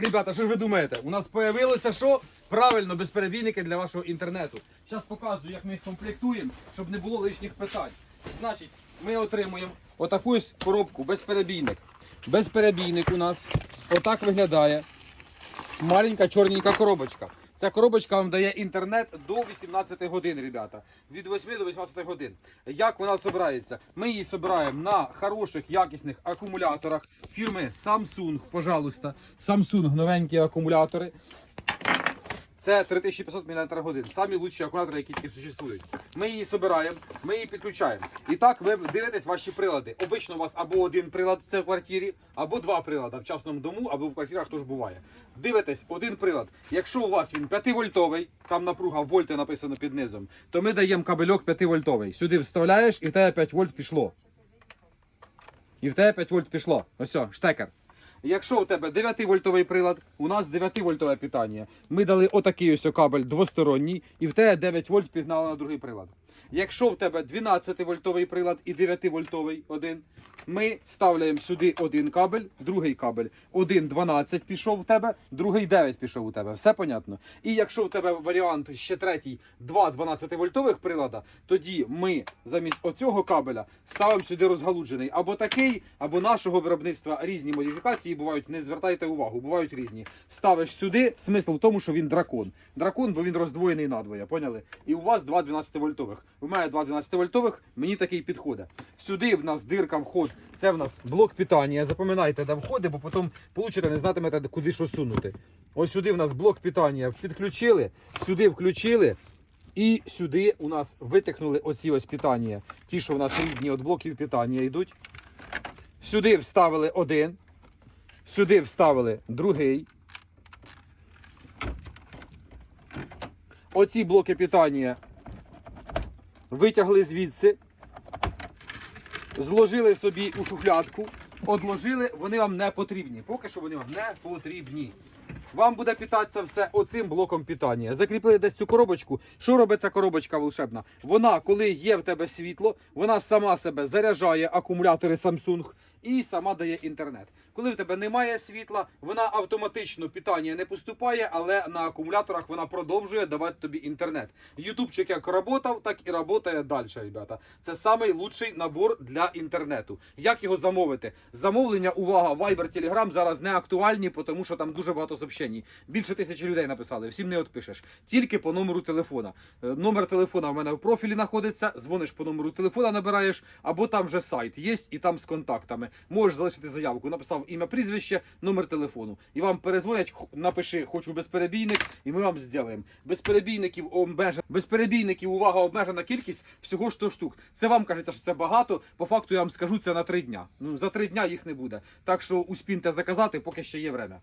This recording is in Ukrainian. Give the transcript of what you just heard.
Ребята, що ж ви думаєте? У нас появилося що? Правильно, безперебійники для вашого інтернету. Зараз показую, як ми їх комплектуємо, щоб не було лишніх питань. Значить, ми отримуємо отаку коробку, безперебійник. Безперебійник у нас отак виглядає. Маленька чорненька коробочка. Ця коробочка вам дає інтернет до 18 годин, ребята. Від 8 до 18 годин. Як вона збирається? Ми її збираємо на хороших, якісних акумуляторах фірми Samsung, пожалуйста. Samsung новенькі акумулятори. Це 3500 мАч. Самі лучші акумулятори, які тільки существують. Ми її збираємо, ми її підключаємо. І так ви дивитесь ваші прилади. Обично у вас або один прилад це в квартирі, або два прилади в частному дому, або в квартирах теж буває. Дивитесь один прилад. Якщо у вас він 5-вольтовий, там напруга вольти написано під низом, то ми даємо кабельок 5-вольтовий. Сюди вставляєш і в тебе 5 вольт пішло. І в тебе 5 вольт пішло. Ось, штекер. Якщо у тебе 9-вольтовий прилад, у нас 9-вольтове питання. Ми дали отакий ось кабель двосторонній, і в тебе 9 вольт пігнали на другий прилад. Якщо в тебе 12-вольтовий прилад і 9-вольтовий один, ми ставляємо сюди один кабель, другий кабель. Один 12 пішов в тебе, другий 9 пішов у тебе. Все понятно? І якщо в тебе варіант ще третій, два 12-вольтових прилада, тоді ми замість оцього кабеля ставимо сюди розгалуджений або такий, або нашого виробництва різні модифікації бувають. Не звертайте увагу, бувають різні. Ставиш сюди, смисл в тому, що він дракон. Дракон, бо він роздвоєний надвоє, поняли? І у вас два 12-вольтових. У мене два 12-вольтових, мені такий підходить. Сюди в нас дирка вход. Це в нас блок питання. Запам'ятайте, де входить, бо потім получите, не знатимете, куди що сунути. Ось сюди в нас блок питання підключили, сюди включили. І сюди у нас витихнули оці ось питання. Ті, що в нас рідні від блоків питання йдуть. Сюди вставили один. Сюди вставили другий. Оці блоки питання витягли звідси, зложили собі у шухлядку, одложили, вони вам не потрібні. Поки що вони вам не потрібні. Вам буде питатися все оцим блоком питання. Закріпили десь цю коробочку. Що робить ця коробочка волшебна? Вона, коли є в тебе світло, вона сама себе заряджає акумулятори Samsung і сама дає інтернет. Коли в тебе немає світла, вона автоматично питання не поступає, але на акумуляторах вона продовжує давати тобі інтернет. Ютубчик як працював, так і працює далі, ребята. Це самий лучший набор для інтернету. Як його замовити? Замовлення, увага, Viber, Telegram зараз не актуальні, тому що там дуже багато сообщень. Більше тисячі людей написали, всім не відпишеш. Тільки по номеру телефона. Е, Номер телефона в мене в профілі знаходиться. Дзвониш по номеру телефона, набираєш, або там вже сайт є, і там з контактами. Можеш залишити заявку. Написав ім'я, прізвище, номер телефону. І вам перезвонять, напиши, хочу безперебійник, і ми вам зробимо. Безперебійників обмежена. Безперебійників, увага, обмежена кількість всього 100 штук. Це вам кажеться, що це багато. По факту я вам скажу це на три дня. Ну за три дня їх не буде. Так що успіньте заказати, поки ще є время.